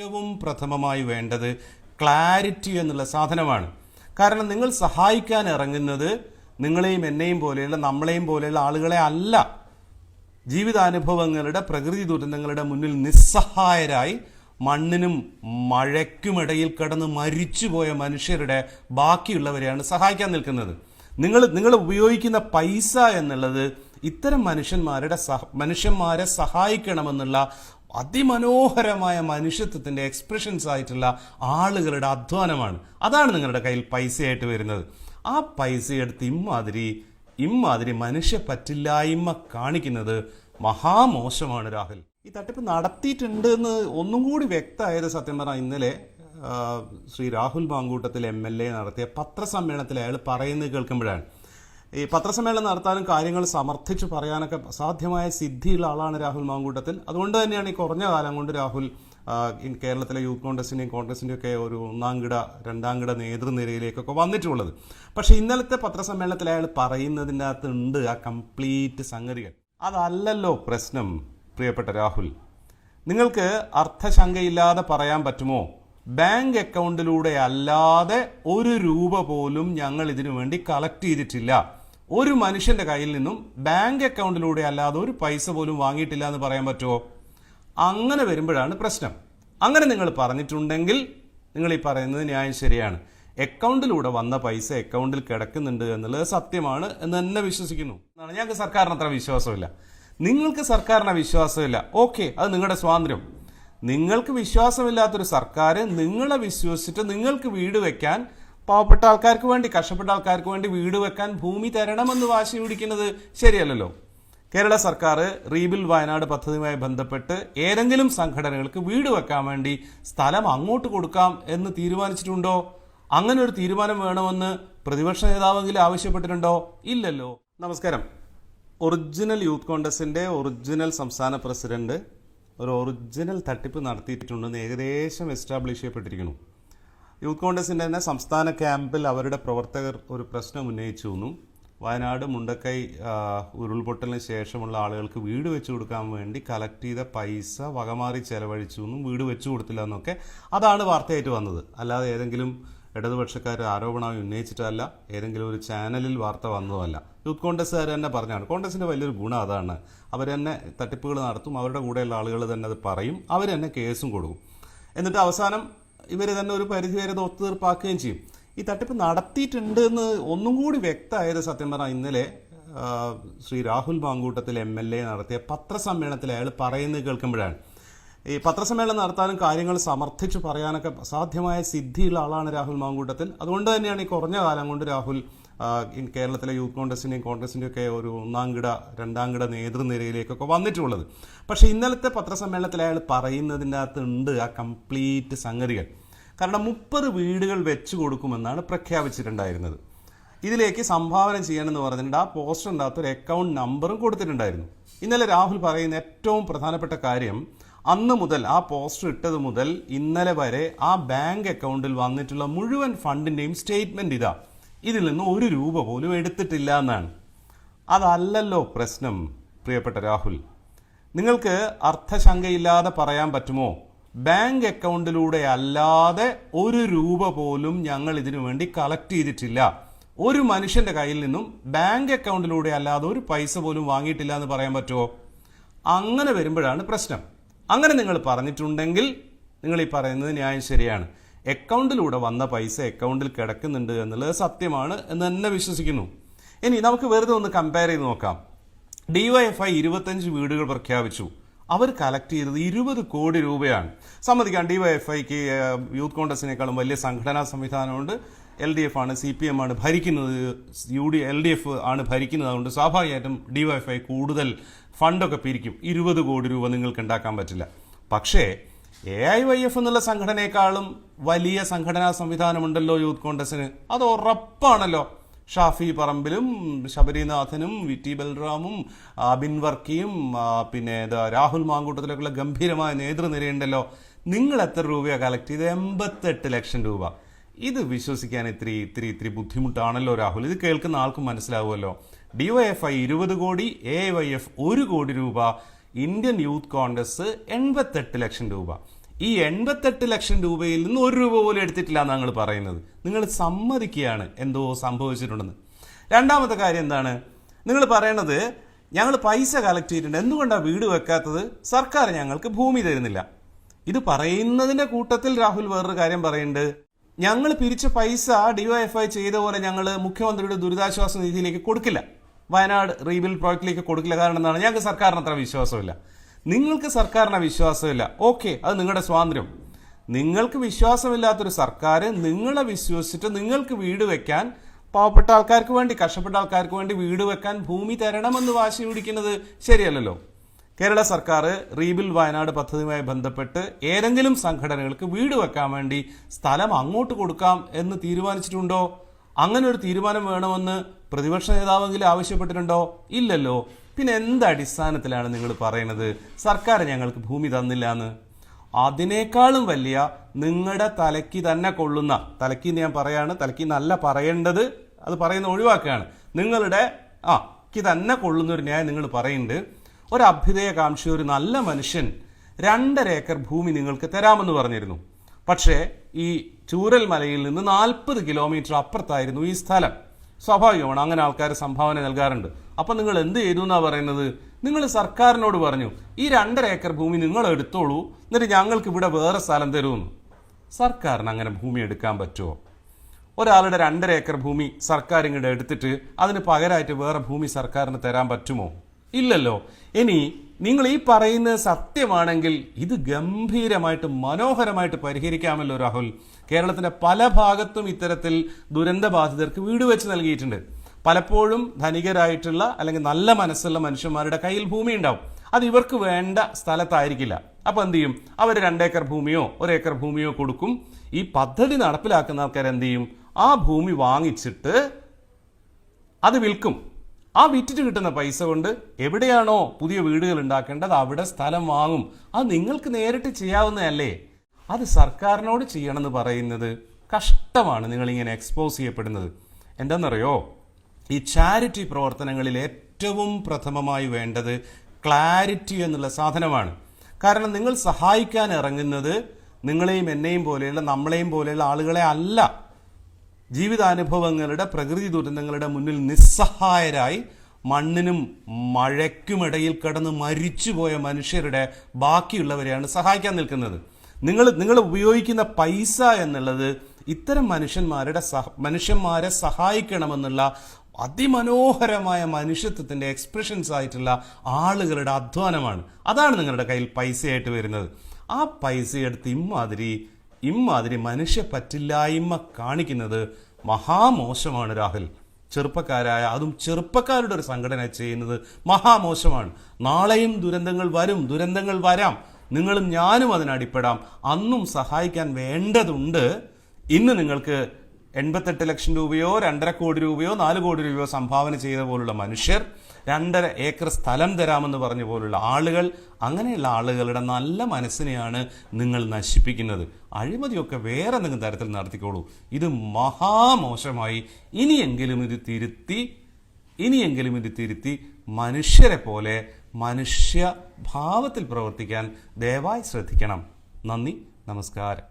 ഏറ്റവും പ്രഥമമായി വേണ്ടത് ക്ലാരിറ്റി എന്നുള്ള സാധനമാണ്. കാരണം നിങ്ങൾ സഹായിക്കാൻ ഇറങ്ങുന്നത് നിങ്ങളെയും എന്നെയും പോലെയുള്ള നമ്മളെയും പോലെയുള്ള ആളുകളെ അല്ല. ജീവിതാനുഭവങ്ങളുടെ പ്രകൃതി ദുരന്തങ്ങളുടെ മുന്നിൽ നിസ്സഹായരായി മണ്ണിനും മഴയ്ക്കുമിടയിൽ കിടന്ന് മരിച്ചുപോയ മനുഷ്യരുടെ ബാക്കിയുള്ളവരെയാണ് സഹായിക്കാൻ നിൽക്കുന്നത്. നിങ്ങൾ നിങ്ങൾ ഉപയോഗിക്കുന്ന പൈസ എന്നുള്ളത് ഇത്തരം മനുഷ്യന്മാരുടെ സഹ മനുഷ്യന്മാരെ സഹായിക്കണമെന്നുള്ള അതിമനോഹരമായ മനുഷ്യത്വത്തിന്റെ എക്സ്പ്രഷൻസ് ആയിട്ടുള്ള ആളുകളുടെ അധ്വാനമാണ്. അതാണ് നിങ്ങളുടെ കയ്യിൽ പൈസയായിട്ട് വരുന്നത്. ആ പൈസ എടുത്ത് ഇമ്മാതിരി ഇമ്മാതിരി മനുഷ്യ പറ്റില്ലായ്മ കാണിക്കുന്നത് മഹാമോശമാണ് രാഹുൽ. ഈ തട്ടിപ്പ് നടത്തിയിട്ടുണ്ട് എന്ന് ഒന്നും കൂടി വ്യക്തമായത് സത്യം പറഞ്ഞാൽ ഇന്നലെ Sri Rahul Mamkootathil M L A നടത്തിയ പത്രസമ്മേളനത്തിൽ അയാൾ പറയുന്നത് കേൾക്കുമ്പോഴാണ്. ഈ പത്രസമ്മേളനം നടത്താനും കാര്യങ്ങൾ സമർത്ഥിച്ച് പറയാനൊക്കെ സാധ്യമായ സിദ്ധിയുള്ള ആളാണ് രാഹുൽ മാങ്കൂട്ടത്തിൽ. അതുകൊണ്ട് തന്നെയാണ് ഈ കുറഞ്ഞ കാലം കൊണ്ട് രാഹുൽ കേരളത്തിലെ യൂത്ത് കോൺഗ്രസിന്റെയും കോൺഗ്രസിന്റെയൊക്കെ ഒരു ഒന്നാം കിട രണ്ടാം കിട നേതൃനിരയിലേക്കൊക്കെ വന്നിട്ടുള്ളത്. പക്ഷേ ഇന്നലത്തെ പത്രസമ്മേളനത്തിൽ അയാൾ പറയുന്നതിന്റെ അകത്ത് ഉണ്ട് ആ കംപ്ലീറ്റ് സംഗതികൾ അതല്ലല്ലോ പ്രശ്നം പ്രിയപ്പെട്ട രാഹുൽ. നിങ്ങൾക്ക് അർത്ഥശങ്കയില്ലാതെ പറയാൻ പറ്റുമോ? ബാങ്ക് അക്കൗണ്ടിലൂടെ അല്ലാതെ ഒരു രൂപ പോലും ഞങ്ങൾ ഇതിനു വേണ്ടി കളക്ട് ചെയ്തിട്ടില്ല. ഒരു മനുഷ്യന്റെ കയ്യിൽ നിന്നും ബാങ്ക് അക്കൗണ്ടിലൂടെ അല്ലാതെ ഒരു പൈസ പോലും വാങ്ങിയിട്ടില്ല എന്ന് പറയാൻ പറ്റുമോ? അങ്ങനെ വരുമ്പോഴാണ് പ്രശ്നം. അങ്ങനെ നിങ്ങൾ പറഞ്ഞിട്ടുണ്ടെങ്കിൽ നിങ്ങൾ ഈ പറയുന്നത് ന്യായം ശരിയാണ്. അക്കൗണ്ടിലൂടെ വന്ന പൈസ അക്കൗണ്ടിൽ കിടക്കുന്നുണ്ട് എന്നുള്ളത് സത്യമാണ് എന്ന് തന്നെ വിശ്വസിക്കുന്നു. എന്നാണ് ഞങ്ങൾക്ക് സർക്കാരിന് അത്ര വിശ്വാസമില്ല. നിങ്ങൾക്ക് സർക്കാരിന് വിശ്വാസമില്ല. ഓക്കെ അത് നിങ്ങളുടെ സ്വാതന്ത്ര്യം. നിങ്ങൾക്ക് വിശ്വാസമില്ലാത്തൊരു സർക്കാർ നിങ്ങളെ വിശ്വസിച്ചിട്ട് നിങ്ങൾക്ക് വീട് വെക്കാൻ പാവപ്പെട്ട ആൾക്കാർക്ക് വേണ്ടി കഷ്ടപ്പെട്ട ആൾക്കാർക്ക് വേണ്ടി വീട് വെക്കാൻ ഭൂമി തരണമെന്ന് വാശി പിടിക്കുന്നത് ശരിയല്ലല്ലോ. കേരള സർക്കാർ റീബിൽ വയനാട് പദ്ധതിയുമായി ബന്ധപ്പെട്ട് ഏതെങ്കിലും സംഘടനകൾക്ക് വീട് വെക്കാൻ വേണ്ടി സ്ഥലം അങ്ങോട്ട് കൊടുക്കാം എന്ന് തീരുമാനിച്ചിട്ടുണ്ടോ? അങ്ങനെ ഒരു തീരുമാനം വേണമെന്ന് പ്രതിപക്ഷ നേതാവെങ്കിലും ആവശ്യപ്പെട്ടിട്ടുണ്ടോ? ഇല്ലല്ലോ. നമസ്കാരം. ഒറിജിനൽ യൂത്ത് കോൺഗ്രസിന്റെ ഒറിജിനൽ സംസ്ഥാന പ്രസിഡന്റ് ഒരു ഒറിജിനൽ തട്ടിപ്പ് നടത്തിയിട്ടുണ്ടെന്ന് ഏകദേശം എസ്റ്റാബ്ലിഷ് ചെയ്യപ്പെട്ടിരിക്കുന്നു. യൂത്ത് കോൺഗ്രസിന്റെ തന്നെ സംസ്ഥാന ക്യാമ്പിൽ അവരുടെ പ്രവർത്തകർ ഒരു പ്രശ്നം ഉന്നയിച്ചു എന്നും വയനാട് മുണ്ടക്കൈ ഉരുൾപൊട്ടലിന് ശേഷമുള്ള ആളുകൾക്ക് വീട് വെച്ചു കൊടുക്കാൻ വേണ്ടി കളക്ട് ചെയ്ത പൈസ വകമാറി ചെലവഴിച്ചു എന്നും വീട് വെച്ചു കൊടുത്തില്ല എന്നൊക്കെ അതാണ് വാർത്തയായിട്ട് വന്നത്. അല്ലാതെ ഏതെങ്കിലും ഇടതുപക്ഷക്കാർ ആരോപണമായി ഉന്നയിച്ചിട്ടല്ല ഏതെങ്കിലും ഒരു ചാനലിൽ വാർത്ത വന്നതല്ല. യൂത്ത് കോൺഗ്രസ്സുകാർ തന്നെ പറഞ്ഞാണ് കോൺഗ്രസിന്റെ വലിയൊരു ഗുണം അതാണ്. അവർ തന്നെ തട്ടിപ്പുകൾ നടത്തും അവരുടെ കൂടെയുള്ള ആളുകൾ തന്നെ അത് പറയും അവർ തന്നെ കേസും കൊടുക്കും. എന്നിട്ട് അവസാനം ഇവർ തന്നെ ഒരു പരിധി വരെ ഇത് ഒത്തുതീർപ്പാക്കുകയും ചെയ്യും. ഈ തട്ടിപ്പ് നടത്തിയിട്ടുണ്ട് എന്ന് ഒന്നും കൂടി വ്യക്തമായത് സത്യം പറഞ്ഞാൽ ഇന്നലെ Sri Rahul Mamkootathil M L A നടത്തിയ പത്രസമ്മേളനത്തിൽ അയാൾ പറയുന്നത് കേൾക്കുമ്പോഴാണ്. ഈ പത്രസമ്മേളനം നടത്താനും കാര്യങ്ങൾ സമർത്ഥിച്ച് പറയാനൊക്കെ സാധ്യമായ സിദ്ധിയുള്ള ആളാണ് രാഹുൽ മാങ്കൂട്ടത്തിൽ. അതുകൊണ്ട് തന്നെയാണ് ഈ കുറഞ്ഞ കാലം കൊണ്ട് രാഹുൽ കേരളത്തിലെ യൂത്ത് കോൺഗ്രസിന്റെയും കോൺഗ്രസിന്റെയും ഒക്കെ ഒരു ഒന്നാം കിട രണ്ടാം കിട നേതൃനിരയിലേക്കൊക്കെ വന്നിട്ടുള്ളത്. പക്ഷേ ഇന്നലത്തെ പത്രസമ്മേളനത്തിൽ അയാൾ പറയുന്നതിന്റെ അകത്ത് ഉണ്ട് ആ കംപ്ലീറ്റ് സംഗതികൾ. കാരണം മുപ്പത് വീടുകൾ വെച്ചു കൊടുക്കുമെന്നാണ് പ്രഖ്യാപിച്ചിട്ടുണ്ടായിരുന്നത്. ഇതിലേക്ക് സംഭാവന ചെയ്യണമെന്ന് പറഞ്ഞിട്ടുണ്ട്. ആ പോസ്റ്ററിന്റെ അകത്ത് ഒരു അക്കൗണ്ട് നമ്പറും കൊടുത്തിട്ടുണ്ടായിരുന്നു. ഇന്നലെ രാഹുൽ പറയുന്ന ഏറ്റവും പ്രധാനപ്പെട്ട കാര്യം അന്ന് മുതൽ ആ പോസ്റ്റർ ഇട്ടത് മുതൽ ഇന്നലെ വരെ ആ ബാങ്ക് അക്കൗണ്ടിൽ വന്നിട്ടുള്ള മുഴുവൻ ഫണ്ടിന്റെയും സ്റ്റേറ്റ്മെന്റ് ഇതാ. ഇതിൽ നിന്ന് ഒരു രൂപ പോലും എടുത്തിട്ടില്ല എന്നാണ്. അതല്ലല്ലോ പ്രശ്നം പ്രിയപ്പെട്ട രാഹുൽ. നിങ്ങൾക്ക് അർത്ഥശങ്കയില്ലാതെ പറയാൻ പറ്റുമോ? ബാങ്ക് അക്കൗണ്ടിലൂടെ അല്ലാതെ ഒരു രൂപ പോലും ഞങ്ങൾ ഇതിനു വേണ്ടി കളക്ട് ചെയ്തിട്ടില്ല. ഒരു മനുഷ്യന്റെ കയ്യിൽ നിന്നും ബാങ്ക് അക്കൗണ്ടിലൂടെ അല്ലാതെ ഒരു പൈസ പോലും വാങ്ങിയിട്ടില്ല എന്ന് പറയാൻ പറ്റുമോ? അങ്ങനെ വരുമ്പോഴാണ് പ്രശ്നം. അങ്ങനെ നിങ്ങൾ പറഞ്ഞിട്ടുണ്ടെങ്കിൽ നിങ്ങൾ ഈ പറയുന്നത് ന്യായം ശരിയാണ്. അക്കൗണ്ടിലൂടെ വന്ന പൈസ അക്കൗണ്ടിൽ കിടക്കുന്നുണ്ട് എന്നുള്ളത് സത്യമാണ് എന്ന് തന്നെ വിശ്വസിക്കുന്നു. ഇനി നമുക്ക് വെറുതെ ഒന്ന് കമ്പയർ ചെയ്ത് നോക്കാം. ഡിവൈഎഫ്ഐ ഇരുപത്തഞ്ച് വീടുകൾ പ്രഖ്യാപിച്ചു. അവർ കളക്ട് ചെയ്തത് ഇരുപത് കോടി രൂപയാണ്. സമ്മതിക്കാം ഡിവൈഎഫ്ഐക്ക് യൂത്ത് കോൺഗ്രസിനേക്കാളും വലിയ സംഘടനാ സംവിധാനമുണ്ട്. എൽ ഡി എഫ് ആണ് സി പി എം ആണ് ഭരിക്കുന്നത്. U D L D F ആണ് ഭരിക്കുന്നത്. അതുകൊണ്ട് സ്വാഭാവികമായിട്ടും ഡിവൈഎഫ്ഐ കൂടുതൽ ഫണ്ടൊക്കെ പിരിക്കും. ഇരുപത് കോടി രൂപ നിങ്ങൾക്ക് ഉണ്ടാക്കാൻ പറ്റില്ല. പക്ഷേ എ ഐ വൈ എഫ് എന്നുള്ള സംഘടനയെക്കാളും വലിയ സംഘടനാ സംവിധാനമുണ്ടല്ലോ യൂത്ത് കോൺഗ്രസിന് അത് ഉറപ്പാണല്ലോ. ഷാഫി പറമ്പിലും ശബരിനാഥനും വി ടി ബൽറാമും അബിൻ വർക്കിയും പിന്നെ രാഹുൽ മാങ്കൂട്ടത്തിലൊക്കെയുള്ള ഗംഭീരമായ നേതൃനിരയുണ്ടല്ലോ. നിങ്ങൾ എത്ര രൂപയാണ് കളക്ട് ചെയ്ത്? എൺപത്തെട്ട് ലക്ഷം രൂപ. ഇത് വിശ്വസിക്കാൻ ഇത്തിരി ഇത്തിരി ഇത്തിരി ബുദ്ധിമുട്ടാണല്ലോ രാഹുൽ. ഇത് കേൾക്കുന്ന ആൾക്കും മനസ്സിലാവുമല്ലോ. ഡി വൈ എഫ് ഐ ഇരുപത് കോടി എ വൈ എഫ് ഒരു കോടി രൂപ. ഇന്ത്യൻ യൂത്ത് കോൺഗ്രസ് എൺപത്തെട്ട് ലക്ഷം രൂപ. ഈ എൺപത്തെട്ട് ലക്ഷം രൂപയിൽ നിന്ന് ഒരു രൂപ പോലും എടുത്തിട്ടില്ല എന്നാണ് ഞങ്ങൾ പറയുന്നത്. നിങ്ങൾ സമ്മതിക്കുകയാണ് എന്തോ സംഭവിച്ചിട്ടുണ്ടെന്ന്. രണ്ടാമത്തെ കാര്യം എന്താണ്? നിങ്ങൾ പറയണത് ഞങ്ങൾ പൈസ കളക്ട് ചെയ്തിട്ടുണ്ട്. എന്തുകൊണ്ടാണ് വീട് വെക്കാത്തത്? സർക്കാർ ഞങ്ങൾക്ക് ഭൂമി തരുന്നില്ല. ഇത് പറയുന്നതിന്റെ കൂട്ടത്തിൽ രാഹുൽ വേറൊരു കാര്യം പറയുന്നുണ്ട്. ഞങ്ങൾ പിരിച്ച പൈസ ഡിവൈഎഫ്ഐ ചെയ്ത പോലെ ഞങ്ങൾ മുഖ്യമന്ത്രിയുടെ ദുരിതാശ്വാസ നിധിയിലേക്ക് കൊടുക്കില്ല. വയനാട് റീബിൽഡ് പ്രോജക്റ്റിലേക്ക് കൊടുക്കില്ല കാരണം എന്താണ്? ഞങ്ങൾക്ക് സർക്കാരിന് അത്ര വിശ്വാസമില്ല. നിങ്ങൾക്ക് സർക്കാരിന് വിശ്വാസമില്ല. ഓക്കെ അത് നിങ്ങളുടെ സ്വാതന്ത്ര്യം. നിങ്ങൾക്ക് വിശ്വാസമില്ലാത്തൊരു സർക്കാർ നിങ്ങളെ വിശ്വസിച്ചിട്ട് നിങ്ങൾക്ക് വീട് വെക്കാൻ പാവപ്പെട്ട ആൾക്കാർക്ക് വേണ്ടി കഷ്ടപ്പെട്ട ആൾക്കാർക്ക് വേണ്ടി വീട് വെക്കാൻ ഭൂമി തരണമെന്ന് വാശി പിടിക്കുന്നത് ശരിയല്ലല്ലോ. കേരള സർക്കാർ റീബിൽ വയനാട് പദ്ധതിയുമായി ബന്ധപ്പെട്ട് ഏതെങ്കിലും സംഘടനകൾക്ക് വീട് വെക്കാൻ വേണ്ടി സ്ഥലം അങ്ങോട്ട് കൊടുക്കാം എന്ന് തീരുമാനിച്ചിട്ടുണ്ടോ? അങ്ങനെ ഒരു തീരുമാനം വേണമെന്ന് പ്രതിപക്ഷ നേതാവെങ്കിലും ആവശ്യപ്പെട്ടിട്ടുണ്ടോ? ഇല്ലല്ലോ. പിന്നെ എന്ത് അടിസ്ഥാനത്തിലാണ് നിങ്ങൾ പറയുന്നത് സർക്കാർ ഞങ്ങൾക്ക് ഭൂമി തന്നില്ല എന്ന് അതിനേക്കാളും വലിയ നിങ്ങളുടെ തലയ്ക്ക് തന്നെ കൊള്ളുന്ന തലയ്ക്ക് ഞാൻ പറയാണ് തലയ്ക്ക് നല്ല പറയേണ്ടത് അത് പറയുന്ന ഒഴിവാക്കുകയാണ്. നിങ്ങളുടെ ആ ക്ക് തന്നെ കൊള്ളുന്ന ഒരു ന്യായം നിങ്ങൾ പറയുന്നുണ്ട്. ഒരു അഭ്യുദയകാംക്ഷി ഒരു നല്ല മനുഷ്യൻ രണ്ടര ഏക്കർ ഭൂമി നിങ്ങൾക്ക് തരാമെന്ന് പറഞ്ഞിരുന്നു. പക്ഷേ ഈ ചൂരൽ മലയിൽ നിന്ന് നാൽപ്പത് കിലോമീറ്റർ അപ്പുറത്തായിരുന്നു ഈ സ്ഥലം. സ്വാഭാവികമാണ്. അങ്ങനെ ആൾക്കാർ സംഭാവന നൽകാറുണ്ട്. അപ്പം നിങ്ങൾ എന്ത് ചെയ്തു എന്നാണ് പറയുന്നത്? നിങ്ങൾ സർക്കാരിനോട് പറഞ്ഞു ഈ രണ്ടര ഏക്കർ ഭൂമി നിങ്ങൾ എടുത്തോളൂ എന്നിട്ട് ഞങ്ങൾക്ക് ഇവിടെ വേറെ സ്ഥലം തരുമെന്ന് സർക്കാരിന് അങ്ങനെ ഭൂമി എടുക്കാൻ പറ്റുമോ? ഒരാളുടെ രണ്ടര ഏക്കർ ഭൂമി സർക്കാർ ഇങ്ങോട്ട് എടുത്തിട്ട് അതിന് പകരമായിട്ട് വേറെ ഭൂമി സർക്കാരിന് തരാൻ പറ്റുമോ? ഇല്ലല്ലോ. ഇനി നിങ്ങൾ ഈ പറയുന്നത് സത്യമാണെങ്കിൽ ഇത് ഗംഭീരമായിട്ട് മനോഹരമായിട്ട് പരിഹരിക്കാമല്ലോ രാഹുൽ. കേരളത്തിന്റെ പല ഭാഗത്തും ഇത്തരത്തിൽ ദുരന്ത ബാധിതർക്ക് വീട് വെച്ച് നൽകിയിട്ടുണ്ട്. പലപ്പോഴും ധനികരായിട്ടുള്ള അല്ലെങ്കിൽ നല്ല മനസ്സുള്ള മനുഷ്യന്മാരുടെ കയ്യിൽ ഭൂമി ഉണ്ടാവും. അത് ഇവർക്ക് വേണ്ട സ്ഥലത്തായിരിക്കില്ല. അപ്പൊ എന്ത് ചെയ്യും? അവർ രണ്ടേക്കർ ഭൂമിയോ ഒരേക്കർ ഭൂമിയോ കൊടുക്കും. ഈ പദ്ധതി നടപ്പിലാക്കുന്ന ആൾക്കാർ എന്ത് ചെയ്യും? ആ ഭൂമി വാങ്ങിച്ചിട്ട് അത് വിൽക്കും. ആ വിറ്റിട്ട് കിട്ടുന്ന പൈസ കൊണ്ട് എവിടെയാണോ പുതിയ വീടുകൾ ഉണ്ടാക്കേണ്ടത് അവിടെ സ്ഥലം വാങ്ങും. അത് നിങ്ങൾക്ക് നേരിട്ട് ചെയ്യാവുന്നതല്ലേ? അത് സർക്കാരിനോട് ചെയ്യണമെന്ന് പറയുന്നത് കഷ്ടമാണ് നിങ്ങളിങ്ങനെ എക്സ്പോസ് ചെയ്യപ്പെടുന്നത്. എന്താണെന്നറിയോ? ഈ ചാരിറ്റി പ്രവർത്തനങ്ങളിൽ ഏറ്റവും പ്രഥമമായി വേണ്ടത് ക്ലാരിറ്റി എന്നുള്ള സാധനമാണ്. കാരണം നിങ്ങൾ സഹായിക്കാൻ ഇറങ്ങുന്നത് നിങ്ങളെയും എന്നെയും പോലെയുള്ള നമ്മളെയും പോലെയുള്ള ആളുകളെ അല്ല. ജീവിതാനുഭവങ്ങളുടെ പ്രകൃതി ദുരന്തങ്ങളുടെ മുന്നിൽ നിസ്സഹായരായി മണ്ണിനും മഴയ്ക്കുമിടയിൽ കിടന്ന് മരിച്ചുപോയ മനുഷ്യരുടെ ബാക്കിയുള്ളവരെയാണ് സഹായിക്കാൻ നിൽക്കുന്നത്. നിങ്ങൾ നിങ്ങൾ ഉപയോഗിക്കുന്ന പൈസ എന്നുള്ളത് ഇത്തരം മനുഷ്യന്മാരുടെ സഹ മനുഷ്യന്മാരെ സഹായിക്കണമെന്നുള്ള അതിമനോഹരമായ മനുഷ്യത്വത്തിന്റെ എക്സ്പ്രഷൻസ് ആയിട്ടുള്ള ആളുകളുടെ അധ്വാനമാണ്. അതാണ് നിങ്ങളുടെ കയ്യിൽ പൈസയായിട്ട് വരുന്നത്. ആ പൈസ എടുത്ത് ഇമ്മാതിരി ഇമ്മാതിരി മനുഷ്യ പറ്റില്ലായ്മ കാണിക്കുന്നത് മഹാമോശമാണ് രാഹുൽ. ചെറുപ്പക്കാരായ അതും ചെറുപ്പക്കാരുടെ ഒരു സംഘടന ചെയ്യുന്നത് മഹാമോശമാണ്. നാളെയും ദുരന്തങ്ങൾ വരും ദുരന്തങ്ങൾ വരാം. നിങ്ങളും ഞാനും അതിനടിപ്പെടാം. അന്നും സഹായിക്കാൻ വേണ്ടതുണ്ട്. ഇന്ന് നിങ്ങൾക്ക് എൺപത്തെട്ട് ലക്ഷം രൂപയോ രണ്ടര കോടി രൂപയോ നാല് കോടി രൂപയോ സംഭാവന ചെയ്ത പോലുള്ള മനുഷ്യർ രണ്ടര ഏക്കർ സ്ഥലം തരാമെന്ന് പറഞ്ഞ പോലുള്ള ആളുകൾ അങ്ങനെയുള്ള ആളുകളുടെ നല്ല മനസ്സിനെയാണ് നിങ്ങൾ നശിപ്പിക്കുന്നത്. അഴിമതിയൊക്കെ വേറെ എന്തെങ്കിലും തരത്തിൽ നടത്തിക്കോളൂ. ഇത് മഹാമോശമായി ഇനിയെങ്കിലും ഇത് തിരുത്തി ഇനിയെങ്കിലും ഇത് തിരുത്തി മനുഷ്യരെ പോലെ മനുഷ്യ ഭാവത്തിൽ പ്രവർത്തിക്കാൻ ദയവായി ശ്രദ്ധിക്കണം. നന്ദി നമസ്കാരം.